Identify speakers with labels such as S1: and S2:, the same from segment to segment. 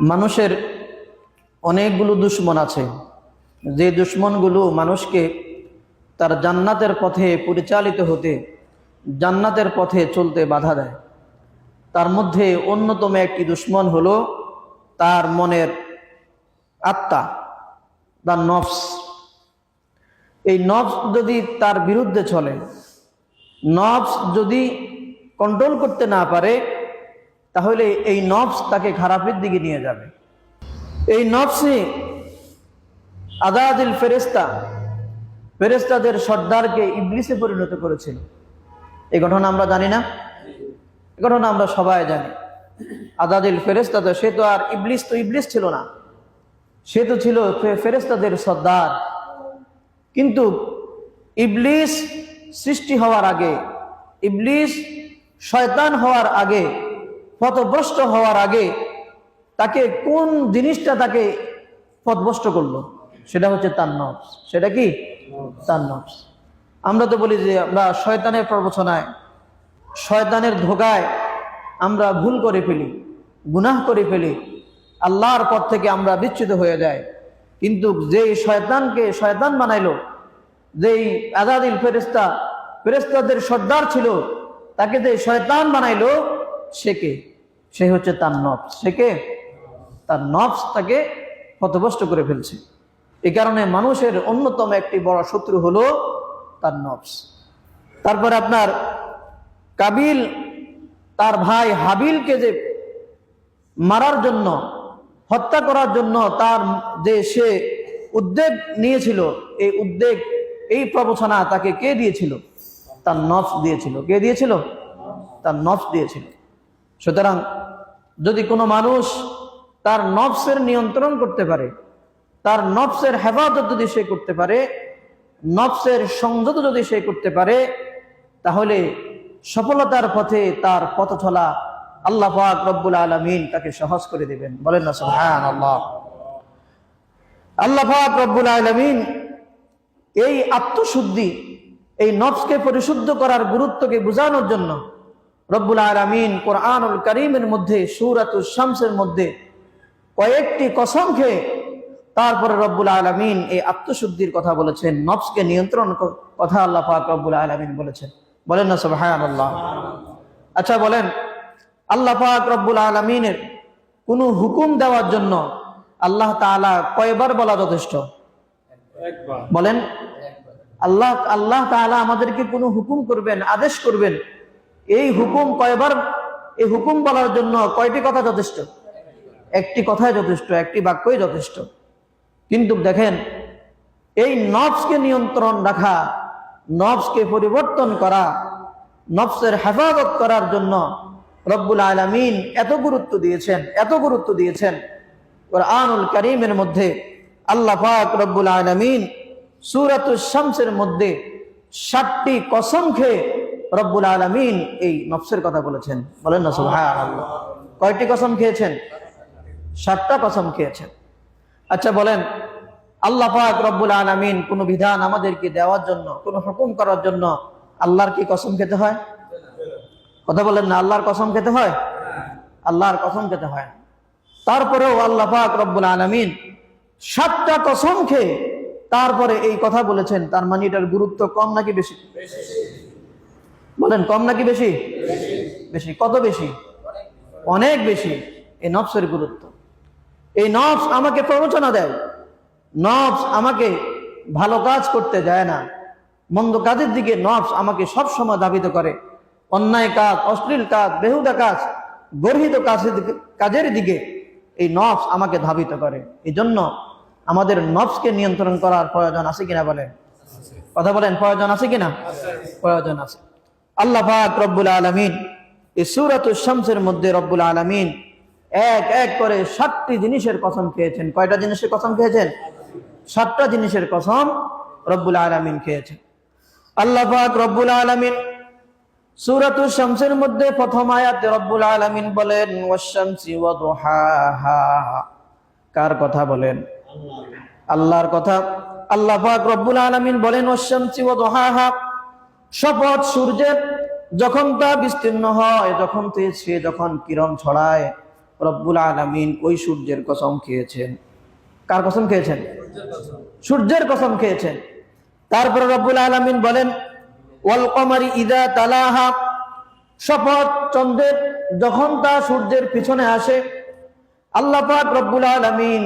S1: মানুষের অনেকগুলো দুশ্মন আছে। যে দুশ্মনগুলো মানুষকে তার জান্নাতের পথে পরিচালিত হতে, জান্নাতের পথে চলতে বাধা দেয়। তার মধ্যে অন্যতম একটি দুশ্মন হলো তার মনের আত্মা বা নফস। এই নফস যদি তার বিরুদ্ধে চলে, নফস যদি কন্ট্রোল করতে না পারে তাহলে এই নফস তাকে খারাপের দিকে নিয়ে যাবে। এই নফসে আদাদিল ফেরেস্তা ফেরেস্তাদের সর্দারকে ইবলিসে পরিণত করেছিল এই ঘটনা আমরা জানি না। এ ঘটনা আমরা সবাই জানি। আদাদিল ফেরেস্তা তো, সে তো আর ইবলিস তো ইবলিস ছিল না। সে তো ছিল ফেরেস্তাদের সর্দার। কিন্তু ইবলিস সৃষ্টি হওয়ার আগে, ইবলিস শয়তান হওয়ার আগে পথভ্রষ্ট হওয়ার আগে তাকে কোন জিনিসটা তাকে পথভ্রষ্ট করল? সেটা হচ্ছে তার নফস। সেটা কি? তার নফস। আমরা তো বলি যে আমরা শয়তানের প্রবচনায় শয়তানের ধোকায় আমরা ভুল করে ফেলি, গুনাহ করে ফেলি, আল্লাহর পথ থেকে আমরা বিচ্যুত হয়ে যাই। কিন্তু যেই শয়তানকে শয়তান বানাইলো, যেই আজাদিল ফেরেস্তা ফেরেস্তাদের সর্দার ছিল, তাকে যে শয়তান বানাইলো সে কে? সে হচ্ছে তার নফস। সে কে? তার নফস তাকে পথভ্রষ্ট করে ফেলছে। এই কারণে মানুষের অন্যতম একটি বড় শত্রু হলো তার নফস। তারপরে আপনার কাবিল, তার ভাই হাবিলকে যে মারার জন্য, হত্যা করার জন্য তার যে সে উদ্বেগ নিয়েছিল, এই উদ্বেগ, এই প্রবচনা তাকে কে দিয়েছিল? তার নফস দিয়েছিল। কে দিয়েছিল? তার নফস দিয়েছিল। সুতরাং যদি কোনো মানুষ তার নফসের নিয়ন্ত্রণ করতে পারে, তার নফসের হেফাজত যদি সে করতে পারে, নফসের সংযত যদি সে করতে পারে, তাহলে সফলতার পথে তার পথ চলা আল্লাহ পাক রব্বুল আলমিন তাকে সহজ করে দিবেন। বলেন না সুবহান আল্লাহ আল্লাহ পাক রব্বুল আলমিন এই আত্মশুদ্ধি, এই নফসকে পরিশুদ্ধ করার গুরুত্বকে বোঝানোর জন্য রব্বুল আলমিন কোরআনুল করিমের মধ্যে সুরাতুল শামসের মধ্যে কয়েকটি কসম খেয়ে তারপরে রব্বুল আলমিন এই আত্মশুদ্ধির কথা বলেছেন নফসকে নিয়ন্ত্রণ কথা আল্লাহ পাক রব্বুল আলমিন বলেছেন। বলেন না সুবহান আল্লাহ আচ্ছা বলেন আল্লাহ পাক রব্বুল আলমিনের কোনো হুকুম দেওয়ার জন্য আল্লাহ তাআলা কয়বার বলা যথেষ্ট? বলেন আল্লাহ আল্লাহ তাআলা আমাদেরকে কোনো হুকুম করবেন আদেশ করবেন এই হুকুম কয়বার? এই হুকুম বলার জন্য কয়টি কথা যথেষ্ট? একটি কথাই যথেষ্ট, একটি বাক্যই যথেষ্ট। কিন্তু দেখেন, এই নফসকে নিয়ন্ত্রণ রাখা, নফসকে পরিবর্তন করা, নফসের হেফাজত করার জন্য রব্বুল আলমিন এত গুরুত্ব দিয়েছেন, এত গুরুত্ব দিয়েছেন। আনুল করিমের মধ্যে আল্লাহ পাক রব্বুল আলমিন সুরাতুল শামসের মধ্যে ষাটটি কসম খেয়ে রব্বুল আলমিন এই নফসের কথা বলেছেন। বলেন না, সুবহানাল্লাহ। কয়টি কসম খেয়েছেন? সাতটা কসম খেয়েছেন। আচ্ছা বলেন, আল্লাহ পাক রব্বুল আলমিন কোন বিধান আমাদেরকে দেওয়ার জন্য, কোন হুকুম করার জন্য আল্লাহর কি কসম খেতে হয়? কথা বলেন না, আল্লাহর কসম খেতে হয়? আল্লাহর কসম খেতে হয়। তারপরেও আল্লাহ পাক রব্বুল আলমিন সাতটা কসম খেয়ে তারপরে এই কথা বলেছেন, তার মানে এটার গুরুত্ব কম নাকি বেশি? বলেন কম নাকি বেশি? বেশি। কত বেশি? অনেক বেশি। এই নফসের গুরুত্ব। এই নফস আমাকে প্ররোচনা দেয়। নফস আমাকে ভালো কাজ করতে দেয় না। মন্দ কাজের দিকে নফস আমাকে সব সময় ধাবিত করে। অন্যায় কাজ অশ্লীল কাজ বেহুদা কাজ গর্হিত কাজের দিকে- কাজের দিকে এই নফস আমাকে ধাবিত করে। এই জন্য আমাদের নফসকে নিয়ন্ত্রণ করার প্রয়োজন আছে কিনা বলেন? কথা বলেন প্রয়োজন আছে কিনা? প্রয়োজন আছে। আল্লাহ রব্বুল আলমিন এই সুরাতুল শামসের মধ্যে রব্বুল আলমিন এক এক করে সাতটি জিনিসের কসম খেয়েছেন। কয়টা জিনিসের কসম খেয়েছেন? সাতটা জিনিসের কসম রব্বুল আলমিন খেয়েছেন। আল্লাহ রব্বুল আলমিন সুরাতুল শামসের মধ্যে প্রথম আয়াতে রব্বুল আলমিন বলেন কার কথা বলেন? আল্লাহর কথা। আল্লাহ রব্বুল আলামিন বলেন ওয়াশামসি ওয়া দুহাহা শপথ সূর্যের যখন তা বিস্তীর্ণ হয়, যখন সে যখন কিরণ ছড়ায়, রব্বুল আলমিন ওই সূর্যের কসম খেয়েছেন। কার কসম খেয়েছেন? সূর্যের কসম খেয়েছেন। তারপরে রব্বুল আলমিন বলেন, ওয়াল কমারি ইদা তালাহা। শপথ চন্দ্রের যখন তা সূর্যের পিছনে আসে, আল্লাহ পাক রব্বুল আলমিন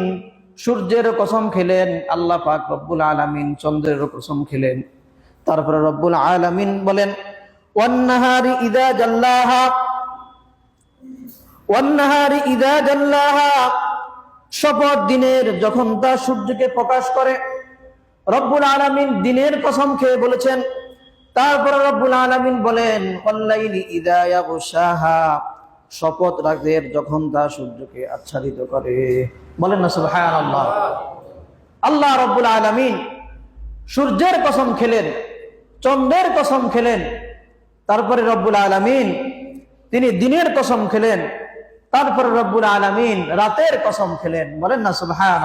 S1: সূর্যের কসম খেলেন, আল্লাহ পাক রব্বুল আলমিন চন্দ্রের কসম খেলেন। তারপরে রব্বুল আলমিন বলেন শপথ দিনের যখন তা সূর্যকে প্রকাশ করে, রব্বুল আলমিন দিনের কসম খেয়ে বলেছেন। তারপরে রব্বুল আলমিন বলেন শপথ রাতের যখন তা সূর্যকে আচ্ছাদিত করে। বলেন না, সুবহানাল্লাহ। আল্লাহ রব্বুল আলমিন সূর্যের কসম খেলেন। চন্দ্রের কসম খেলেন। তারপরে রব্বুল আলমিন, তিনি দিনের কসম খেলেন। তারপরে রব্বুল আলমিন রাতের কসম খেলেন। বলেন না সুবহান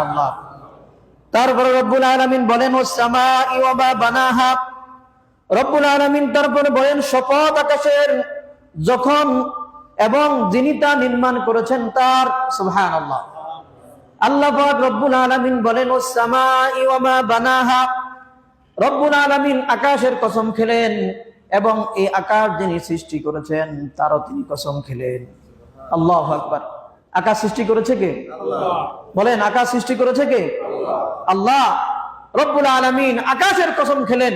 S1: তারপরে রব্বুল আলমিন বলেন রব্বুল আলমিন তারপরে বলেন শপথ আকাশের যখন এবং যিনি তা নির্মাণ করেছেন তার। সুবহান আল্লাহ আল্লাহ রব্বুল আলমিন বলেন ও সামা ইওয়ামা বানাহা। রব্বুল আলমিন আকাশের কসম খেলেন এবং এই আকাশ যিনি সৃষ্টি করেছেন তারও তিনি কসম খেলেন। আল্লাহ আকবার। আকাশ সৃষ্টি করেছে কে? বলেন আকাশ সৃষ্টি করেছে কে? আল্লাহ। রব্বুল আলমিন আকাশের কসম খেলেন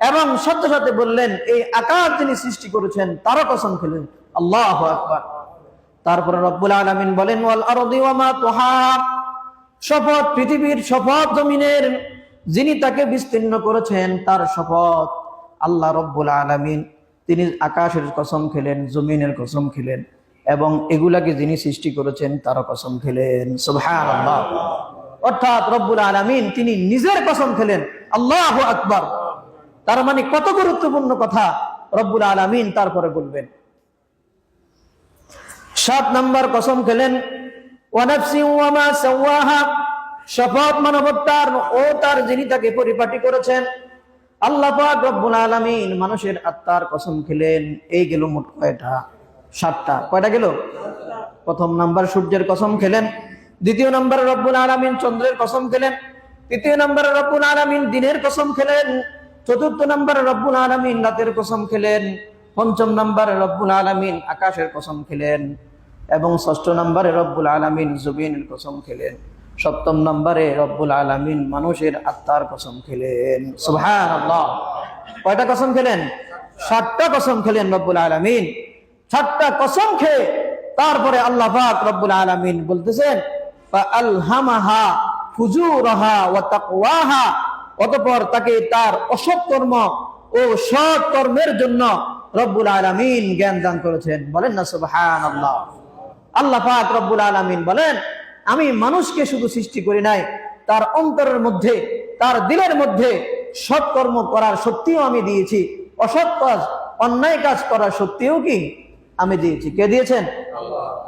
S1: এবং সাথে সাথে বললেন এই আকাশ যিনি সৃষ্টি করেছেন তারও কসম খেলেন। আল্লাহ আকবার। তারপরে রব্বুল আলমিন বলেন ওয়াল আরদি ওয়ামা তুহাব শপথ পৃথিবীর শপথ জমিনের যিনি তাকে বিস্তীর্ণ করেছেন, তার শপথ আল্লাহ রব্বুল আলমিন। তিনি আকাশের কসম খেলেন, জমিনের কসম খেলেন এবং এগুলাকে যিনি সৃষ্টি করেছেন, তারও কসম খেলেন। অর্থাৎ রব্বুল আলমিন তিনি নিজের কসম খেলেন। আল্লাহ আকবর। তার মানে কত গুরুত্বপূর্ণ কথা রব্বুল আলমিন তারপরে বলবেন। সাত নম্বর কসম খেলেন ওয়ানাফসি ওয়ামা সাওয়াহা। শপথ মানবতার ও তার যিনি তাকে পরিপাটি করেছেন, আল্লাহ পাক রব্বুল আলামিন মানুষের আত্মার কসম খেলেন। এই গেল মোট কয়টা? সাতটা। কয়টা গেল? প্রথম নাম্বার সূর্যের কসম খেলেন, দ্বিতীয় নম্বরে রব্বুল আলামিন চন্দ্রের কসম খেলেন, তৃতীয় নম্বরে রব্বুল আলামিন দিনের কসম খেলেন, চতুর্থ নম্বরে রব্বুল আলামিন রাতের কসম খেলেন, পঞ্চম নম্বরে রব্বুল আলামিন আকাশের কসম খেলেন, এবং ষষ্ঠ নম্বরে রব্বুল আলামিন জুবিনের কসম খেলেন। সপ্তম নম্বরে রব্বুল আলামিন মানুষের আত্মার কসম খেলেন। আল্লাহ কয়টা কসম খেলেন? সাতটা কসম খেলেন রব্বুল আলামিন। সাতটা কসম খেয়ে তারপরে আল্লাহ পাক রব্বুল আলামিন বলতেছেন আলহামাহা ফুজুরহা ওয়া তাকওয়াহা। অতঃপর তাকে তার অসৎ কর্ম ও সৎ কর্মের জন্য রব্বুল আলামিন জ্ঞান দান করেছেন। বলেন না সুবহানাল্লাহ। আল্লাহ পাক রব্বুল আলামিন বলেন আমি মানুষকে শুধু সৃষ্টি করি নাই তার অন্তরের মধ্যে তার দিলের মধ্যে সৎকর্ম করার শক্তিও আমি দিয়েছি। অসৎ কাজ অন্যায় কাজ করার শক্তিও কি আমি দিয়েছি। কে দিয়েছেন?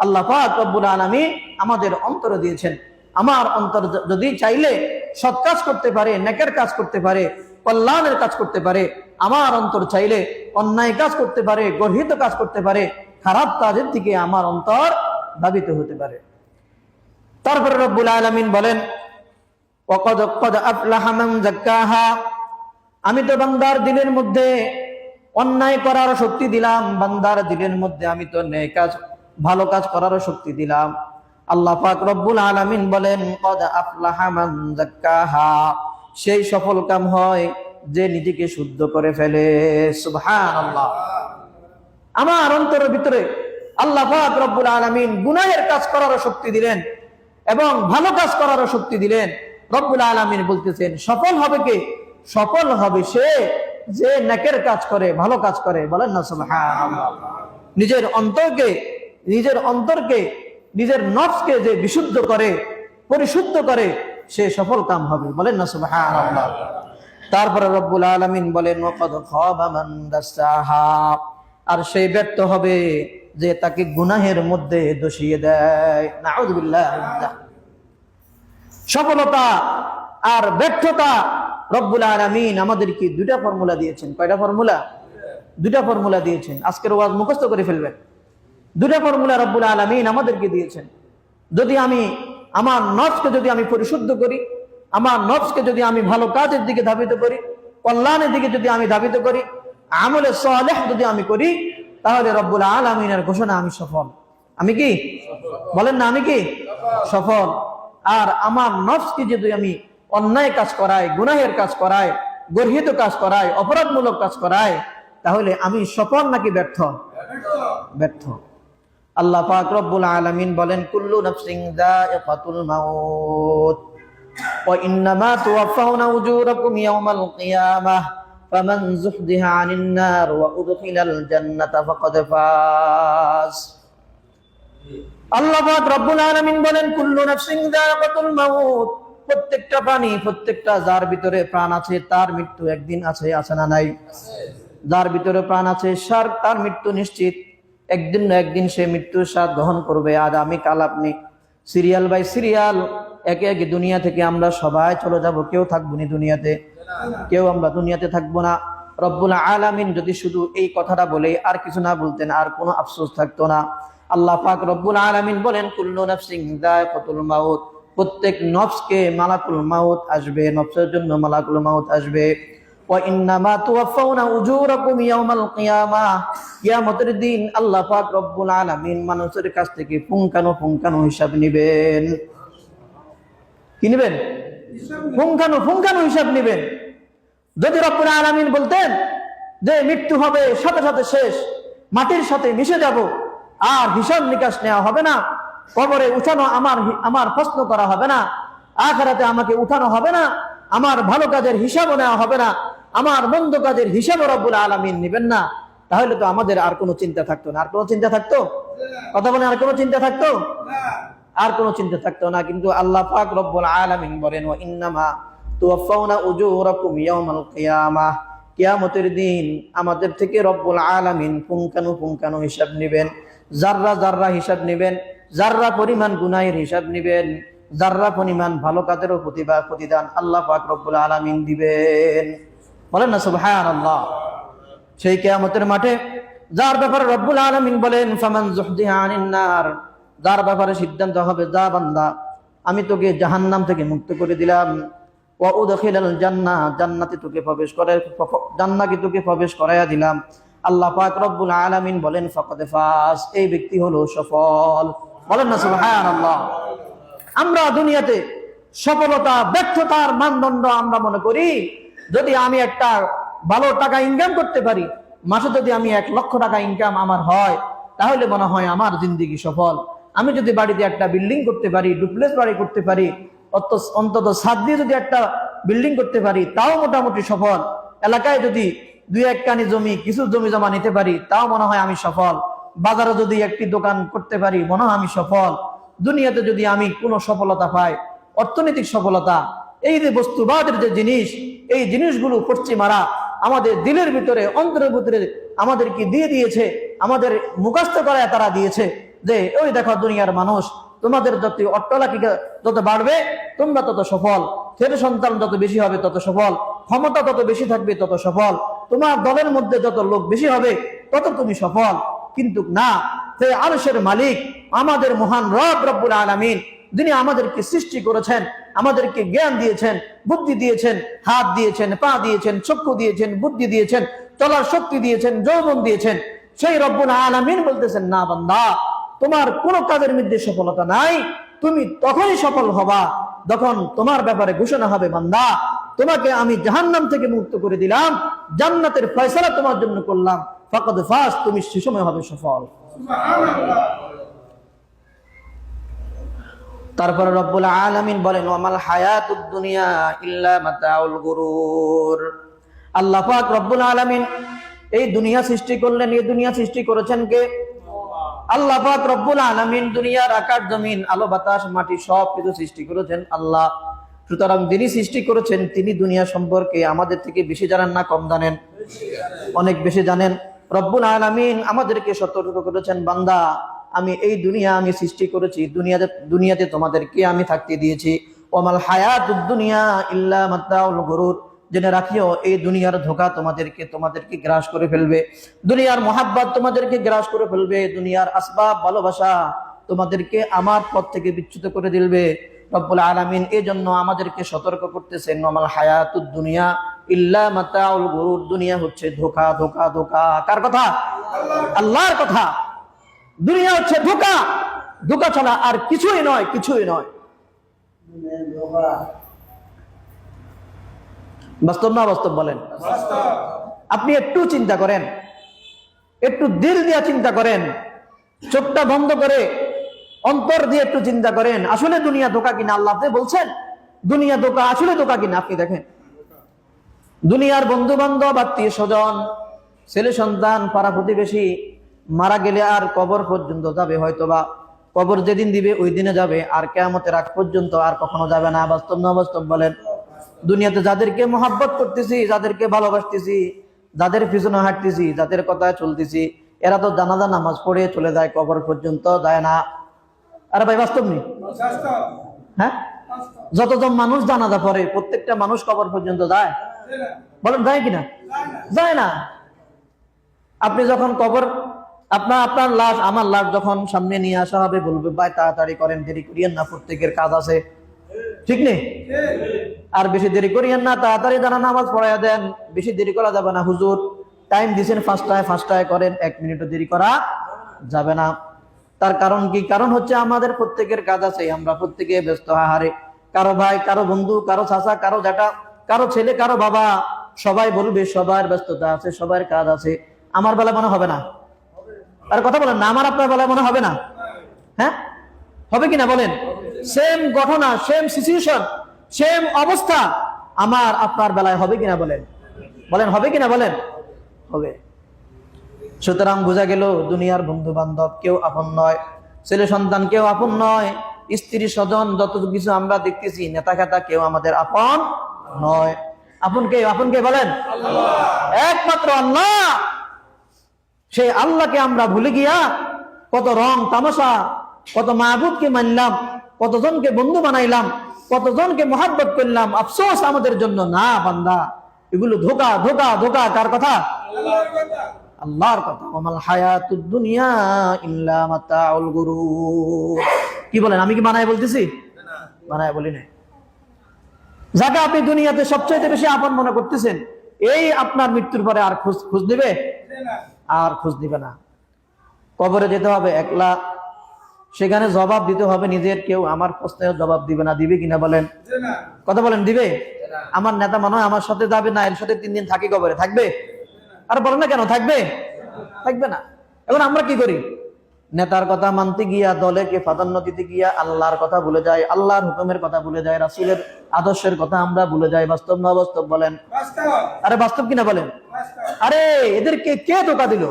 S1: আল্লাহ। রব্বুল আলামিন আমাদের অন্তর দিয়েছেন। আমার অন্তর যদি চাইলে সৎ কাজ করতে পারে নেকের কাজ করতে পারে কল্যাণের কাজ করতে পারে আমার অন্তর চাইলে অন্যায় কাজ করতে পারে গর্হিত কাজ করতে পারে খারাপ কাজের দিকে আমার অন্তর দাবিত হতে পারে। তারপরে রব্বুল আলামিন বলেন আমি তো বান্দার দিলের মধ্যে অন্যায় করার শক্তি দিলাম, বান্দার দিলের মধ্যে আমি তো ন্যায় কাজ, ভালো কাজ করার শক্তি দিলাম। আল্লাহ পাক রব্বুল আলামিন বলেন ক্বাদ আফলাহা মান সেই সফল কাম হয় যে নিজেকে শুদ্ধ করে ফেলে। সুবহানাল্লাহ। আমার অন্তরের ভিতরে আল্লাহ পাক রব্বুল আলামিন গুনাহের কাজ করার শক্তি দিলেন। এবং ভালো কাজ করারও শক্তি দিলেন। রব্বুল আলামিন বলতেছেন, সফল হবে কে? সফল হবে সে যে নেকের কাজ করে, ভালো কাজ করে। বলেন না নিজের অন্তরকে নিজের অন্তরকে, নিজের নফসকে যে বিশুদ্ধ করে, পরিশুদ্ধ করে, সে সফল কাম হবে। বলেন না তারপরে রব্বুল আলামিন বলেন আর সেই ব্যর্থ হবে যে তাকে গুনাহের মধ্যে দোষিয়ে দেয়। নাউযুবিল্লাহ সফলতা আর ব্যর্থতা রব্বুল আলামিন আমাদেরকে দুইটা ফর্মুলা দিয়েছেন। কয়টা ফর্মুলা? দুইটা ফর্মুলা দিয়েছেন। আজকের ওয়াজ মুখস্থ করে ফেলবেন। দুইটা ফর্মুলা রব্বুল আলামিন আমাদেরকে দিয়েছেন। যদি আমি আমার নফসকে যদি আমি পরিশুদ্ধ করি, আমার নফসকে যদি আমি ভালো কাজের দিকে ধাবিত করি, কল্যাণের দিকে যদি আমি ধাবিত করি, আমলে সালেহ যদি আমি করি তাহলে রব্বুল আলমিনের ঘোষণা আমি সফল। আমি কি? বলেন না, আমি কি? সফল। আর আমার নফসকে যদি আমি অন্যায় কাজ করাই, গুনাহের কাজ করাই, গর্হিত কাজ করাই, অপরাধমূলক কাজ করাই, তাহলে আমি সফল নাকি ব্যর্থ? ব্যর্থ। আল্লাহ পাক রব্বুল আলামিন বলেন, কুল্লু নাফসিন যায়িকাতুল মাউত, ওয়া ইন্নামা তুওয়াফাউনা উজুরাকুম ইয়াওমাল কিয়ামাহ যুহদিহা আনিন নার ওয়া উদখিলাল জান্নাতা ফাকাদ ফাজ আল্লাহ রব্বুল আলামিন বলেন, কুল্লু নাফসিন যায়িকাতুল মাউত। প্রত্যেকটা প্রাণী, প্রত্যেকটা যার ভিতরে প্রাণ আছে, তার মৃত্যু একদিন আছে আছে না নাই? যার ভিতরে প্রাণ আছে, সার তার মৃত্যু নিশ্চিত। একদিন না একদিন সে মৃত্যুর স্বাদ গ্রহণ করবে। আর আমি, কাল আপনি। সিরিয়াল বাই সিরিয়াল, একে একে দুনিয়া থেকে আমরা সবাই চলে যাব। কেউ থাকব না দুনিয়াতে। কেউ আমরা দুনিয়াতে থাকবো না রব্বুল আলামিন যদি শুধু এই কথাটা বলে আর কিছু না বলতেন আর কোনো আফসোস থাকতো না আল্লাহ পাক রব্বুল আলামিন বলেন কুল্লু নাফসিন যায়িকাতুল মাউত প্রত্যেক নফসকে মালাকুল মাউত আসবে নফসের জন্য মালাকুল মাউত আসবে وإنما توفون أجوركم يوم القيامة কিয়ামতের দিন আল্লাহ পাক রব্বুল আলামিন মানুষের কাছ থেকে পুঙ্খানো পুঙ্খানো হিসাব নেবেন কি নেবেন পুঙ্খানো পুঙ্খানো হিসাব নেবেন। যদি রব্বুল আলামিন বলতেন যে মৃত্যু হবে, সাথে সাথে শেষ, মাটির সাথে মিশে যাব, আর হিসাব নিকাশ নেওয়া হবে না, কবরে উঠানো আমার আমার প্রশ্ন করা হবে না, আখেরাতে আমাকে উঠানো হবে না, আমার ভালো কাজের হিসাবও নেওয়া হবে না, আমার মন্দ কাজের হিসাবও রব্বুল আলামিন নেবেন না, তাহলে তো আমাদের আর কোনো চিন্তা থাকতো না। আর কোনো চিন্তা থাকতো? কথা বলে আর কোনো চিন্তা থাকতো? আর কোনো চিন্তা থাকতো না, কিন্তু আল্লাহ পাক রব্বুল আলামিন বলেন, ওয়া ইন্নামা তুওয়াফাউনা উজুরাকুম ইয়াওমাল কিয়ামাহ কিয়ামতের দিন আমাদের থেকে রব্বুল আলামিন পুঙ্খানু পুঙ্খানু হিসাব নেবেন জাররা জাররা হিসাব নেবেন জাররা পরিমাণ গুনাহের হিসাব নেবেন জাররা পরিমাণ ভালো কাজেরও প্রতিভা প্রতিদান আল্লাহ পাক রব্বুল আলামিন দিবেন। বলেন না, সুবহানাল্লাহ। সেই কিয়ামতের মাঠে যার ব্যাপারে রব্বুল আলামিন বলেন, ফামান যুহদিহা আনিন নার যার ব্যাপারে সিদ্ধান্ত হবে, যা বান্দা, আমি তোকে জাহান্নাম থেকে মুক্ত করে দিলাম। ওয়া উদখিলাল জান্নাহ জান্নাতে তোকে প্রবেশ করে জান্নাতে তোকে প্রবেশ করাইয়া দিলাম। আল্লাহ পাক রব্বুল আলামিন বলেন, ফাকাদ ফাস এই ব্যক্তি হলো সফল। বলেন না, সুবহানাল্লাহ। আমরা দুনিয়াতে সফলতা, ব্যর্থতার মানদণ্ড আমরা মনে করি। যদি আমি একটা ভালো টাকা ইনকাম করতে পারি, মাসে যদি আমি এক লক্ষ টাকা ইনকাম আমার হয়, তাহলে মনে হয় আমার জিন্দিগি সফল। আমি যদি বাড়িতে একটা বিল্ডিং করতে পারি ডুপ্লেস বাড়ি করতে পারি অন্তত সাত দিয়ে যদি একটা বিল্ডিং করতে পারি, তাও মোটামুটি সফল। এলাকায় যদি দুই এক কানি জমি, কিছু জমি জমা নিতে পারি, তাও মনে হয় আমি সফল। বাজারে যদি একটি দোকান করতে পারি, মনে হয় আমি সফল। দুনিয়াতে যদি আমি কোনো সফলতা পাই, অর্থনৈতিক সফলতা, এই যে বস্তুবাদের যে জিনিস, এই জিনিসগুলো পশ্চিমারা আমাদের দিলের ভিতরে, অন্তরের ভিতরে আমাদেরকে দিয়ে দিয়েছে, আমাদের মুখস্থ করায় তারা দিয়েছে। যে, ওই দেখো দুনিয়ার মানুষ, তোমাদের যত অট্টলাকি যত বাড়বে, তোমরা তত সফল। ছেলে সন্তান যত বেশি হবে, তত সফল। ক্ষমতা তত বেশি থাকবে, তত সফল। তোমার দলের মধ্যে যত লোক বেশি হবে, তত তুমি সফল। কিন্তু না, সে আরশের মালিক, আমাদের মহান রব রব্বুল আলামিন, যিনি আমাদেরকে সৃষ্টি করেছেন, আমাদেরকে জ্ঞান দিয়েছেন, বুদ্ধি দিয়েছেন, হাত দিয়েছেন, পা দিয়েছেন, চক্ষু দিয়েছেন, বুদ্ধি দিয়েছেন, চলার শক্তি দিয়েছেন, যৌবন দিয়েছেন। সেই রব্বুল আলামিন বলতেছেন, না বান্দা তোমার কোনো কাজের মধ্যে সফলতা নাই, তুমি তখনই সফল হবা যখন তোমার ব্যাপারে ঘোষণা হবে, বান্দা। তোমাকে আমি জাহান্নাম থেকে মুক্ত করে দিলাম, জান্নাতের ফয়সালা তোমার জন্য করলাম। ফাকাদ ফাস, তুমি সে সময় হবে সফল। তারপরে রব্বুল আলামিন বলেন, ওয়ামাল হায়াতুদ দুনিয়া ইল্লা মাতাউল গুরুর। আল্লাহ পাক রব্বুল আলামিন এই দুনিয়া সৃষ্টি করলেন, এই দুনিয়া সৃষ্টি করেছেন কে? আল্লাহ পাক রব্বুল আলামিন দুনিয়ার আকাশ, জমিন, আলো, বাতাস, মাটি সব কিছু সৃষ্টি করেছেন। আল্লাহ সুতরাং যিনি সৃষ্টি করেছেন, তিনি দুনিয়া সম্পর্কে আমাদের থেকে বেশি জানেন না, কম জানেন? অনেক বেশি জানেন। রব্বুল আলামিন আমাদেরকে সতর্ক করেছেন, বান্দা, আমি এই দুনিয়া আমি সৃষ্টি করেছি, দুনিয়াতে দুনিয়াতে তোমাদেরকে আমি থাকতে দিয়েছি। ওমাল হায়াত দুনিয়া ইল্লা মাতাউল গুরুর। জেনে রাখিও, এই দুনিয়ার ধোকা তোমাদেরকে তোমাদেরকে গ্রাস করে ফেলবে। দুনিয়ার মোহাব্বত তোমাদেরকে গ্রাস করে ফেলবে। দুনিয়ার আসবাব, ভালোবাসা তোমাদেরকে আমার পথ থেকে বিচ্যুত করে দিলবে। রব্বুল আলামিন এই জন্য আমাদেরকে সতর্ক করতেছেন নমাল হায়াতুদ দুনিয়া ইল্লা মাতাউল গুরুর। দুনিয়া হচ্ছে ধোকা ধোকা ধোকা। কার কথা? আল্লাহর কথা। দুনিয়া হচ্ছে ধোকা। ধোকা ছাড়া আর কিছুই নয় কিছুই নয়। বাস্তব না বাস্তব বলেন? আপনি একটু চিন্তা করেন। একটু দিল দিয়ে চিন্তা করেন। চোখটা বন্ধ করে অন্তর দিয়ে একটু চিন্তা করেন। আসলে দুনিয়া ধোকা কিনা আল্লাহ বলছেন? দুনিয়া ধোকা, আসলে ধোকা কিনা আপনি দেখেন। দুনিয়ার বন্ধু বান্ধব আত্মীয় স্বজন, ছেলে সন্তান, পাড়া প্রতিবেশী, মারা গেলে আর কবর পর্যন্ত যাবে, হয়তোবা কবর যেদিন দিবে, ওই দিনে যাবে, আর কেয়ামতের আগ পর্যন্ত আর কখনো যাবে না। বাস্তব না বাস্তব বলেন? দুনিয়াতে যাদেরকে মহাব্বত করতেছি, যাদেরকে ভালোবাসতেছি, যাদের পিছনে হাঁটতেছি, যাদের কথায় চলতেছি, এরা তো জানাজা নামাজ পড়ে চলে যায়, কবর পর্যন্ত যায় না। আরে ভাই, বাস্তব নেই হ্যাঁ? যতজন মানুষ জানাজা পড়ে, প্রত্যেকটা মানুষ কবর পর্যন্ত যায়। বলেন, যায় কিনা? যায় না। আপনি যখন কবর, আপনার আপনার লাশ, আমার লাশ যখন সামনে নিয়ে আসা হবে, বলবে, ভাই, তাড়াতাড়ি করেন, দেরি করিয়েন না, প্রত্যেকের কাজ আছে। ঠিক নেই? আর বেশি দেরি করিয়েন না, তাড়াতাড়ি জানা নামাজ পড়াইয়া দেন। বেশি দেরি করা যাবে না, হুজুর। টাইম দিছেন ফার্স্টায় ফার্স্টায় করেন, এক মিনিটও দেরি করা যাবে না। তার কারণ কি? কারণ হচ্ছে আমাদের প্রত্যেকের কাজ আছে, আমরা প্রত্যেকে ব্যস্ত আহারে কারও ভাই, কারও বন্ধু, কারও চাচা, কারও জাটা কারও ছেলে, কারও বাবা, সবাই বলবে সবার ব্যস্ততা আছে, সবার কাজ আছে। আমার বেলা মনে হবে না? আর কথা বলেন না, আমার আপনার বেলায় মনে হবে না? হ্যাঁ? হবে কিনা বলেন? সেম ঘটনা সেম সিচুয়েশন সেম অবস্থা আমার আপনার বেলায় হবে কিনা বলেন? বলেন হবে কিনা বলেন? হবে। সুতরাং বোঝা গেল দুনিয়ার বন্ধু বান্ধব কেউ আপন নয় ছেলে সন্তান কেউ আপন নয় স্ত্রী স্বজন যত কিছু আমরা দেখতেছি নেতা খেতা কেউ আমাদের আপন নয়। আপন কে আপন কে বলেন? একমাত্র আল্লাহ। সেই আল্লাহকে আমরা ভুলে গিয়া কত রং তামাশা কত মাহবুবকে মানলাম কতজনকে বন্ধু বানাইলাম, কতজনকে মহাব্বত করলাম, আফসোস আমাদের জন্য। না, বান্দা, এগুলো ধোকা ধোকা ধোকা, কার কথা? আল্লাহর কথা। ইল্লা কি বলেন, আমি কি বানায় বলতেছি? বানায় বলি না যাকে আপনি দুনিয়াতে সবচেয়ে বেশি আপন মনে করতেছেন, এই আপনার মৃত্যুর পরে আর খোঁজ খোঁজ দিবে আর খোঁজ দিবে না। কবরে যেতে হবে, একলা সেখানে জবাব দিতে হবে নিজের কেউ আমার প্রশ্নের জবাব দিবে না। দিবে কিনা বলেন? কথা বলেন দিবে? আমার নেতা মনে হয় আমার সাথে যাবে না এর সাথে তিন দিন থাকি কবরে। থাকবে? আর বলেন না কেন থাকবে? থাকবে না। এখন আমরা কি করি? নেতার কথা মানতে গিয়া দলে কে প্রাধান্য দিতে গিয়া আল্লাহর কথা ভুলে যায় আল্লাহর হুকুমের কথা ভুলে যায় রাসুলের আদর্শের কথা আমরা ভুলে যাই। বাস্তব না বাস্তব বলেন? আরে বাস্তব কিনা বলেন? আরে এদেরকে কে ধোকা দিল?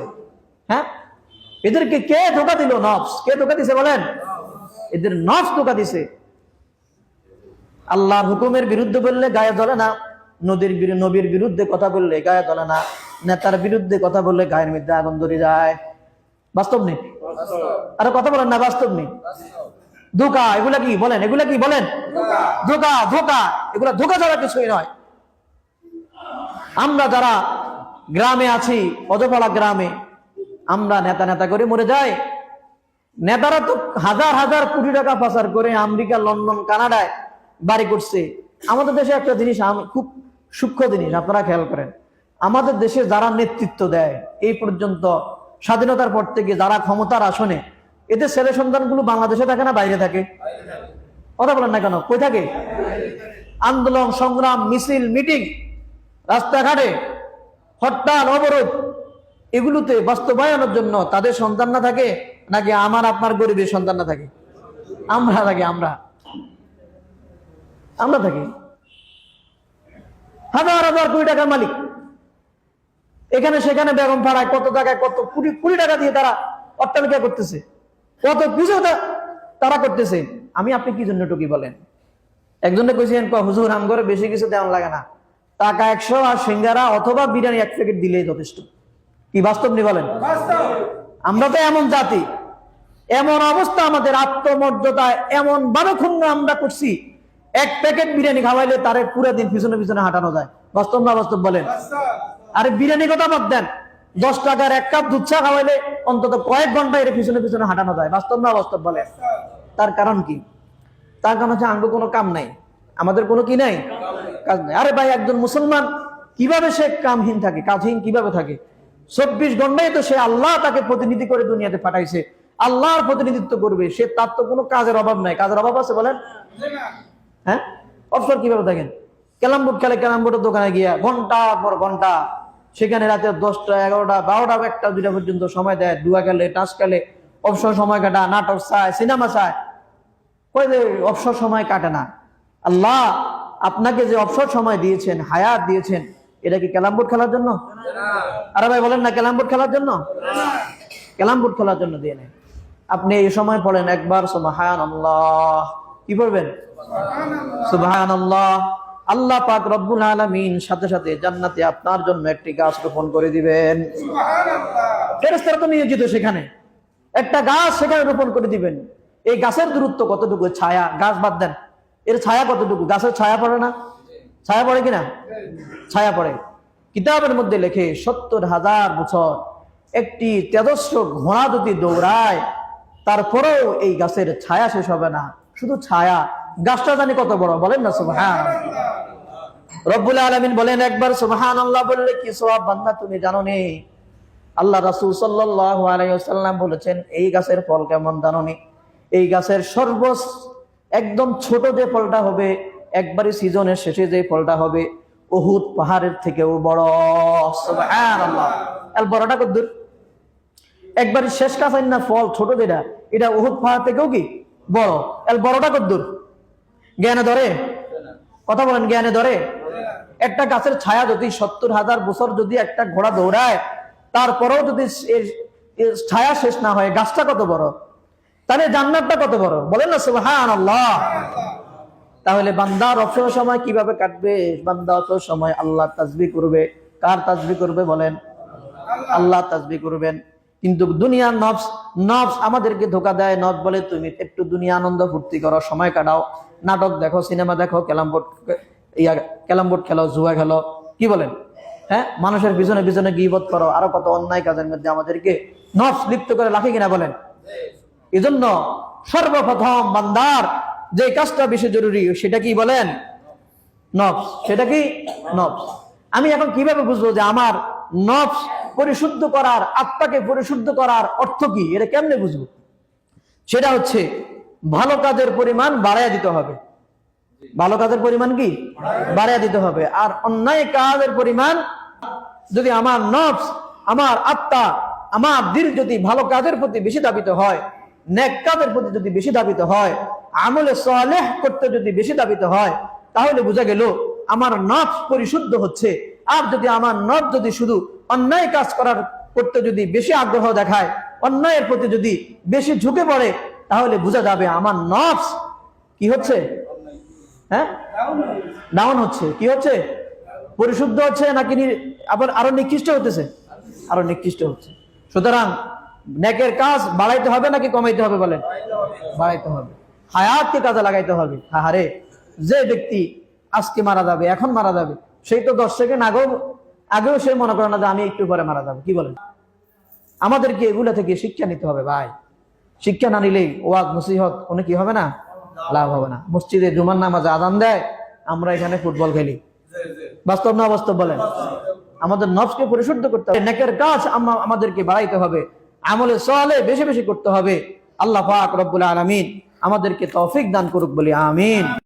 S1: হ্যাঁ? এদেরকে কে ধোকা দিল? নফস। কে ধোকা দিছে বলেন? এদের নফস ধোকা দিছে। আল্লাহর হুকুমের বিরুদ্ধে বললে গায়ে ধরে না, নদীর নবীর বিরুদ্ধে কথা বললে গায়ে ধরে না, নেতার বিরুদ্ধে কথা বললে গায়ের মধ্যে আগুন ধরে যায়। বাস্তব নেই? আরে কথা বলেন না, বাস্তব নেই? ধোকা, এগুলা কি? বলেন, এগুলা কি? বলেন। ধোকা ধোকা, এগুলা ধোকা ছাড়া কিছুই নয়। আমরা যারা গ্রামে আছি অজপাড়া গ্রামে আমরা নেতা নেতা করে মরে যাই। নেতারা তো হাজার হাজার কোটি টাকা পাচার করে আমেরিকা, লন্ডন, কানাডায় বাড়ি করছে। আমাদের দেশে একটা জিনিস খুব সূক্ষ্ম জিনিস, আপনারা খেয়াল করেন। আমাদের দেশে যারা নেতৃত্ব দেয়, এই পর্যন্ত স্বাধীনতার পর থেকে যারা ক্ষমতার আসনে, এদের ছেলে সন্তানগুলো বাংলাদেশে থাকে না, বাইরে থাকে? কথা বলেন না কেন? কই থাকে? আন্দোলন, সংগ্রাম, মিছিল, মিটিং, রাস্তাঘাটে হরতাল, অবরোধ এগুলোতে বাস্তবায়নের জন্য তাদের সন্তান না থাকে, নাকি আমার, আপনার গরিবের সন্তান না থাকে? আমরা থাকি আমরা। আমরা থাকি। হাজার হাজার কোটি টাকার মালিক। এখানে সেখানে বেগম পাড়ায় কত টাকায় কত কুড়ি কুড়ি টাকা দিয়ে তারা অট্টালিকা করতেছে। কত কিছু তারা করতেছে। আমি আপনি কি জন্য টুকি বলেন? একজনে কইছেন হুজুর আম করে বেশি কিছু দেওয়া লাগে না। টাকা একশো আর সিঙ্গারা অথবা বিরিয়ানি এক প্যাকেট দিলেই যথেষ্ট। কি বাস্তব নি বলেন? আমরা তো এমন জাতি এমন অবস্থা আমাদের আত্মমর্যাদা এমন ভাবে ক্ষুণ্ণ আমরা করছি। এক প্যাকেট বিরিয়ানি খাওয়াইলে তারে পুরো দিন পিছনে পিছনে হাঁটানো যায়। বাস্তব না বাস্তব বলেন? আরে বিরিয়ানি কথা বাদ দেন। দশ টাকার এক কাপ দুধ চা খাওয়াইলে অন্তত কয়েক ঘণ্টা এর পিছনে পিছনে হাঁটানো যায়। বাস্তব না বাস্তব বলে তার কারণ কি? তার কারণ হচ্ছে আঙ্গ কোনো কাম নাই। আমাদের কোনো কি নাই। কাজ নাই। আরে ভাই একজন মুসলমান কীভাবে সে কামহীন থাকে? কাজহীন কীভাবে থাকে? চব্বিশ ঘন্টায় তো সে আল্লাহ তাকে প্রতিনিধি করে দুনিয়াতে পাঠাইছে। আল্লাহর প্রতিনিধিত্ব করবে, সে তার তো কোনো কাজের অভাব নাই। কাজের অভাব আছে বলেন? হ্যাঁ? অবসর কীভাবে থাকেন ক্যালাম বোর্ড খেলে ক্যালাম বোর্ডের দোকানে গিয়া ঘণ্টা পর ঘণ্টা, সেখানে রাতে দশটা, এগারোটা, বারোটা, একটা, দুইটা পর্যন্ত সময় দেয়। দুয়া খেলে টাস খেলে, অবসর সময় কাটা নাটক চায়, সিনেমা চায়। কই যে অবসর সময় কাটে না। আল্লাহ আপনাকে যে অবসর সময় দিয়েছেন, হায়াত দিয়েছেন এটা কি ক্যালাম বোর্ড খেলার জন্য? আরে ভাই বলেন না ক্যালাম বোর্ড খেলার জন্য? ক্যালাম বোর্ড খেলার জন্য দিয়ে নেন। আপনি এই সময় পড়েন একবার সুবাহান আল্লাহ কি পড়বেন? সুবাহান আল্লাহ আল্লাহ পাক রব্বুল আলামিন সাথে সাথে জান্নাতে আপনার জন্য একটি গাছ রোপণ করে দিবেন। ফেরেশতারা তো নিয়োজিত সেখানে। একটা গাছ সেখানে রোপণ করে দিবেন। এই গাছের দূরত্ব কতটুকু? ছায়া গাছ বাদ দেন। এর ছায়া কতটুকু? গাছের ছায়া পড়ে না? ছায়া পড়ে কিনা? ছায়া পড়ে। কিতাবের মধ্যে লেখে, সত্তর হাজার বছর একটি তেজস্ব ঘোড়া যদি দৌড়ায়, তারপরেও এই গাছের ছায়া শেষ হবে না। শুধু ছায়া। গাছটা জানি কত বড়, বলেন না, সুবহান রব্বুল আলমিন বলেন একবার, সুবহান আল্লাহ বললে কি সব বান্দা তুমি জানো নে? আল্লাহ রাসূল ওয়াসাল্লাম বলেছেন, এই গাছের ফল কেমন জানো এই গাছের সর্ব একদম ছোট যে ফলটা হবে একবারই সিজনের শেষে যে ফলটা হবে, উহুদ পাহাড়ের থেকেও বড়। বড়টা কদ্দুর। একবারই শেষ কাছাই না ফল ছোট যেটা, এটা উহুদ পাহাড় থেকেও কি বড়? এর বড়টা কদ্দুর। জ্ঞানে ধরে? কথা বলেন, জ্ঞানে ধরে? একটা গাছের ছায়া যদি সত্তর হাজার বছর যদি একটা ঘোড়া দৌড়ায়, তারপরেও যদি ছায়া শেষ না হয়, গাছটা কত বড়? তাহলে জান্নাতটা কত বড়? বলেন না সুবহান আল্লাহ তাহলে বান্দার অবসর সময় কীভাবে কাটবে? বান্দা অবসর সময় আল্লাহ তাজবি করবে। কার তাজবি করবে বলেন? আল্লাহ তাজবি করবেন। কিন্তু দুনিয়ার নফস নফস আমাদেরকে ধোকা দেয়। নফস বলে, তুমি একটু দুনিয়া আনন্দ ফুর্তি করো, সময় কাটাও। নাটক দেখো, সিনেমা দেখো ক্যালাম বোর্ড, ইয়া ক্যালাম বোর্ড খেলো, জুয়া খেলো। কি বলেন? হ্যাঁ? মানুষের পিছনে পিছনে গিবত করো। আরও কত অন্যায় কাজের মধ্যে আমাদেরকে নফস লিপ্ত করে রাখে কিনা বলেন? এজন্য সর্বপ্রথম বান্দার যে কাজটা বেশি জরুরি, সেটা কি বলেন? নফস। সেটা কি? নফস। আমি এখন কীভাবে বুঝব যে আমার নফস পরিশুদ্ধ করার, আত্মাকে পরিশুদ্ধ করার অর্থ কি? এটা কেমনে বুঝব? সেটা হচ্ছে ভালো কাজের পরিমাণ বাড়াইয়া দিতে হবে। ভালো কাজের পরিমাণ কি? বাড়াইয়া দিতে হবে। আর অন্যায় কাজের পরিমাণ, যদি আমার নফস, আমার আত্মা, আমার দিল যদি ভালো কাজের প্রতি বেশি দাবিত হয়, নেক কাজের প্রতি যদি বেশি দাবিত হয় আমলে সালেহ করতে যদি বেশি দাবিত হয়, তাহলে বোঝা গেল আমার নফস পরিশুদ্ধ হচ্ছে। আর যদি আমার নফ যদি শুধু অন্যায় কাজ করার করতে যদি বেশি আগ্রহ দেখায়, অন্যায়ের প্রতি যদি বেশি ঝুঁকে পড়ে, তাহলে বোঝা যাবে আমার নফস কি হচ্ছে? হ্যাঁ? ডাউন হচ্ছে। কি হচ্ছে? পরিশুদ্ধ হচ্ছে নাকি আবার আরও নিকৃষ্ট হতেছে? আরও নিকৃষ্ট হচ্ছে। সুতরাং নেকের কাজ বাড়াইতে হবে নাকি কমাইতে হবে বলেন? বাড়াইতে হবে। হায়াতকে কাজে লাগাইতে হবে। হাহারে যে ব্যক্তি আজকে মারা যাবে, এখন মারা যাবে, সেই তো দশ সেকেন্ড আগেও আগেও সে মনে করে না যে আমি একটু পরে মারা যাব। কি বলেন? আমাদেরকে এগুলা থেকে শিক্ষা নিতে হবে ভাই। শিক্ষা না নিলেই ওয়াজ, নসিহত, কোনো কি হবে না? লাভ হবে না। মসজিদে জুমার নামাজে আদান দেয়, আমরা এখানে ফুটবল খেলি। বাস্তব না বাস্তব বলেন? আমাদের নফসকে পরিশুদ্ধ করতে হবে। নেকের কাজ আমা- আমাদেরকে বাড়াইতে হবে। আমলে সলে বেশি বেশি করতে হবে। আল্লাহ পাক রব্বুল আলামিন আমাদেরকে তৌফিক দান করুক বলি আমিন।